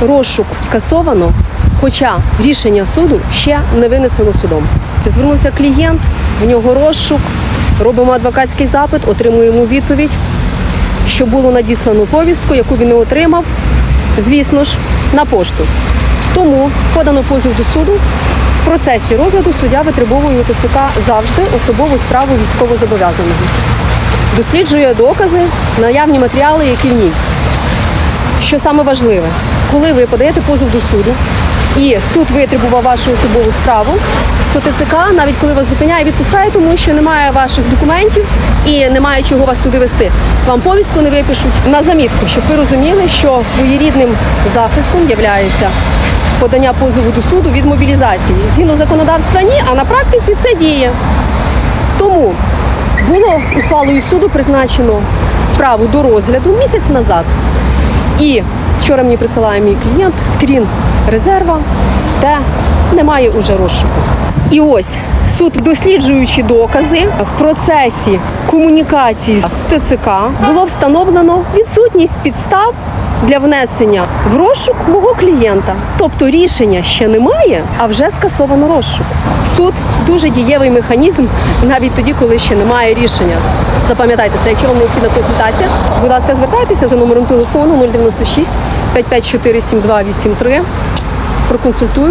розшук скасовано, хоча рішення суду ще не винесено судом. Це звернувся клієнт, в нього розшук, робимо адвокатський запит, отримуємо відповідь, що було надіслано повістку, яку він не отримав, звісно ж, на пошту. Тому подано позов до суду. В процесі розгляду суддя витребовує у завжди особову справу військовозобов'язаного. Досліджує докази, наявні матеріали, які в ній. Що саме важливе, коли ви подаєте позов до суду і суд витребував вашу особову справу, то ТЦК, навіть коли вас зупиняє, відпускає, тому що немає ваших документів і немає чого вас туди вести. Вам повістку не випишуть на замітку, щоб ви розуміли, що своєрідним захистом являється подання позову до суду від мобілізації. Згідно законодавства ні, а на практиці це діє. Тому було ухвалою суду призначено справу до розгляду місяць назад. І вчора мені присилає мій клієнт скрін резерва, де немає уже розшуку. І ось суд, досліджуючи докази в процесі комунікації з ТЦК, було встановлено відсутність підстав для внесення в розшук мого клієнта. Тобто рішення ще немає, а вже скасовано розшук. Суд дуже дієвий механізм навіть тоді, коли ще немає рішення. Запам'ятайте це, якщо вам необхідна консультація, будь ласка, звертайтеся за номером телефону 096 554 7283. Проконсультую.